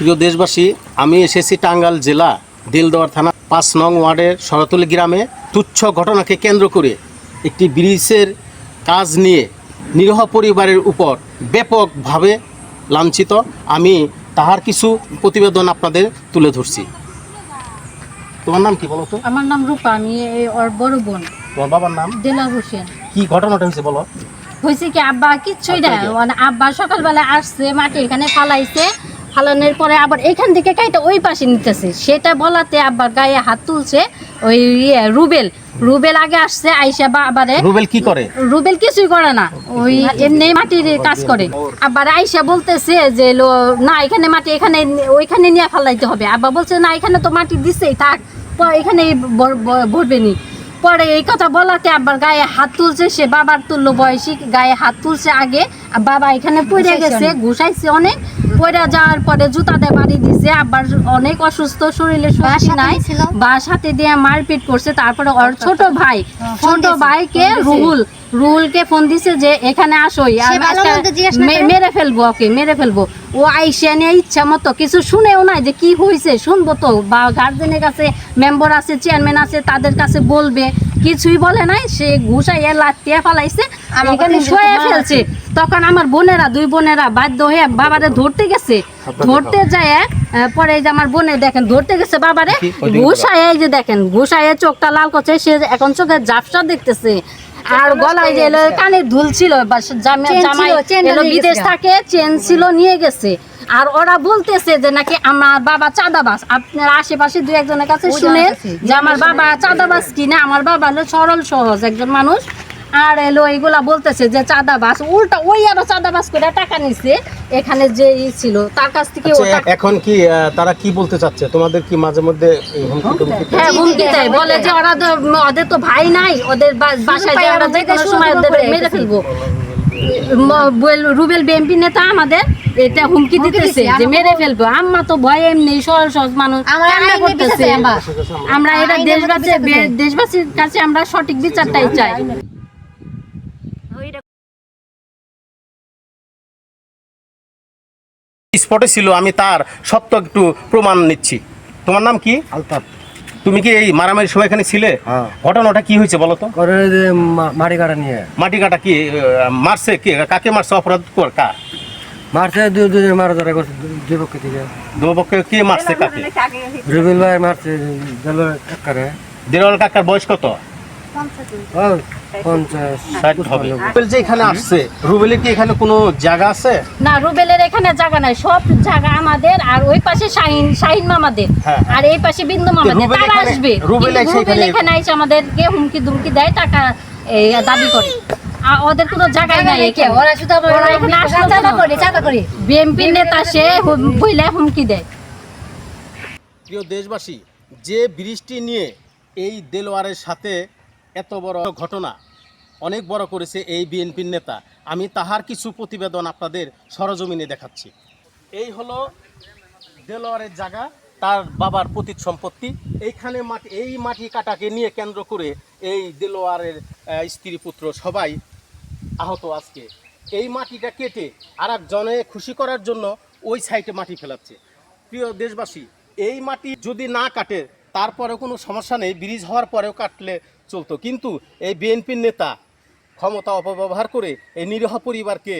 প্রিয় দেশবাসী আমি এসেছি টাঙ্গাইল জেলা দিলদোয়ার থানা পাঁচ নং ওয়ার্ডের শরতুল গ্রামে তুচ্ছ ঘটনাকে কেন্দ্র করে একটি ব্রিজের কাজ নিয়ে নিরহ পরিবারের উপর ব্যাপকভাবে লাঞ্ছিত। আমি তাহার কিছু প্রতিবেদন আপনাদের তুলে ধরছি। তোমার নাম কি বলো তো? আমার নাম রূপা আমি ওর বড় বোন। তোমার বাবার নাম? দেলার হোসেন। কি ঘটনাটা হয়েছে বলো? হয়েছে কি আব্বা কিচ্ছুই না আচ্ছা, মানে আব্বা সকালবেলা আসছে মাটি এখানে ফালাইছে ফালানোর পরে আবার এখান থেকে কাইটা ওই পাশে নিতেছে। সেটা বলাতে আব্বার গায়ে হাত তুলছে ওই ইয়ে রুবেল। রুবেল আগে আসছে আইসা বা আবারে রুবেল কি করে? রুবেল কিছুই করে না। ওই এমনি মাটির কাজ করে। আবার আইসা বলতেছে যে লো- না এখানে মাটি এখানে ওইখানে নিয়ে ফালাইতে হবে। আব্বা বলছে না এখানে তো মাটি দিছেই থাক এখানে ভরবে নি। পরে এই কথা বলাতে আবার গায়ে হাত তুলছে সে বাবার তুললো বয়সী গায়ে হাত তুলছে আগে। বাবা এখানে পড়ে গেছে ঘুষাইছে অনেক। পড়ে যাওয়ার পরে বাড়ি দিছে আবার অনেক অসুস্থ শরীরে শক্তি নাই। বা সাথে দিয়ে মারপিট করছে তারপরে ওর ছোট ভাই ছোট ভাইকে রুহুল রুহুলকে ফোন দিছে যে এখানে আসোই মেরে ফেলব ওকে মেরে ফেলব। ও আইসা নিয়ে ইচ্ছা মতো কিছু শুনেও নাই যে কি হয়েছে শুনব তো। বা গার্জেনের কাছে মেম্বার আছে চেয়ারম্যান আছে তাদের কাছে বলবে। কিছুই বলে নাই সে ঘুষাইয়া লাত্তিয়া ফালাইছে এখানে শুয়ে ফেলছে। তখন আমার বোনেরা দুই বোনেরা বাধ্য হয়ে বাবারে ধরতে গেছে। ধরতে যায় পরে যে আমার বোনে দেখেন ধরতে গেছে বাবারে? ঘুষায় এই যে দেখেন ঘুষায় চোখটা লাল করছে সে এখন চোখে ঝাপসা দেখতেছে। আর গলায় যে এলো কানের দুল ছিল জামাই বিদেশ। থাকে চেন ছিল নিয়ে গেছে। আর ওরা বলতেছে যে নাকি আমার বাবা চাঁদাবাস আপনার আশেপাশে দু একজনের কাছে শুনে যে আমার বাবা চাঁদাবাস কিনা আমার বাবা হলো সরল সহজ একজন মানুষ। আর এলো এইগুলা বলতেছে যে চাঁদাবাস উল্টা ওই আরও চাঁদাবাস করে টাকা নিছে। এখানে যে ই ছিল তার কাছ থেকে আচ্ছা, এখন কি তারা কি বলতে চাচ্ছে? তোমাদের কি মাঝে মধ্যে হুমকি হ্যাঁ হুমকি দেয়। বলে যে ওরা ওদের তো ভাই নাই ওদের বাসায় যে আমরা যে কোনো সময় ওদের মেরে ফেলব। রুবেল বিএমপি নেতা আমাদের এটা হুমকি দিতেছে যে মেরে ফেলব। আম্মা তো ভয় এমনি সহজ সহজ মানুষ। আমরা করতেছে? আমরা। আমরা এটা দেশবাসী। দেশবাসীর কাছে আমরা সঠিক বিচারটাই চাই। স্পটে ছিল আমি তার সত্য একটু প্রমাণ নিচ্ছি। তোমার নাম কি? আলতাপ তুমি কি এই মারামারি সময় এখানে ছিলে? হ্যাঁ। ঘটনাটা কি হয়েছে বলো তো? করে যে মা- মাটি কাটা নিয়ে। মাটি কাটা কি মারছে কে? কাকে মারছে? অপরাধ কর কা? মারছে দুই দুজন মারা ধরা করছে দু- দুই পক্ষে থেকে। দুপক্ষে কে মারছে কাকে? রুবিল ভাই মারছে গেল কাকারে। দেওয়াল কাকার বয়স কত? ও পঞ্চাশ। ষাট হবে। রুবেল যে এখানে আসছে রুবেলের কি এখানে কোনো জায়গা আছে? না রুবেলের এখানে জায়গা নাই। সব জায়গা আমাদের আর ওই পাশে শাহিন শাহিন মামাদের। আর এই পাশে বিন্দু মামাদের। তারা আসবে। রুবেল কিন্তু এসে রুবেল এখানে- এখানে এসে আমাদেরকে হুমকি দুমকি দেয় টাকা দাবি করে। ওদের কোনো জায়গায় নাই ওরা শুধু ওরা এখানে আসলো চাঁদা করে চাঁদা করে। বিএমপি নেতা সে বইলে হুমকি দেয়। প্রিয় দেশবাসী যে বৃষ্টি নিয়ে এই দেলোয়ারের সাথে এত বড় ঘটনা। অনেক বড় করেছে এই বিএনপির নেতা। আমি তাহার কিছু প্রতিবেদন আপনাদের সরজমিনে দেখাচ্ছি। এই হলো দেলোয়ারের জায়গা, তার বাবার পতিত সম্পত্তি। এইখানে মাটি, এই মাটি কাটাকে নিয়ে কেন্দ্র করে এই দেলোয়ারের স্ত্রী পুত্র সবাই আহত আজকে। এই মাটিটা কেটে আর জনে খুশি করার জন্য ওই সাইডে মাটি ফেলাচ্ছে। প্রিয় দেশবাসী, এই মাটি যদি না কাটে তারপরে কোনো সমস্যা নেই। ব্রিজ হওয়ার পরেও কাটলে চলতো। কিন্তু এই বিএনপির নেতা ক্ষমতা অপব্যবহার করে এই নিরীহ পরিবারকে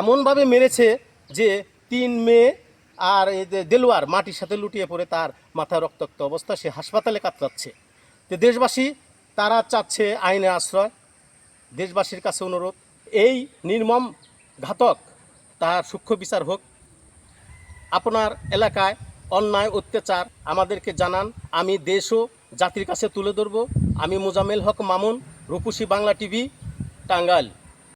এমনভাবে মেরেছে যে তিন মেয়ে আর এই যে দেলোয়ার মাটির সাথে লুটিয়ে পড়ে তার মাথা রক্তাক্ত অবস্থা, সে হাসপাতালে কাতরাচ্ছে। তো দেশবাসী, তারা চাচ্ছে আইনের আশ্রয়। দেশবাসীর কাছে অনুরোধ, এই নির্মম ঘাতক, তার সূক্ষ্ম বিচার হোক। আপনার এলাকায় অন্যায়, অত্যাচার আমাদেরকে জানান। আমি দেশ ও জাতির কাছে তুলে ধরব। আমি মোজামেল হক মামুন রূপসী বাংলা টিভি টাঙ্গাইল।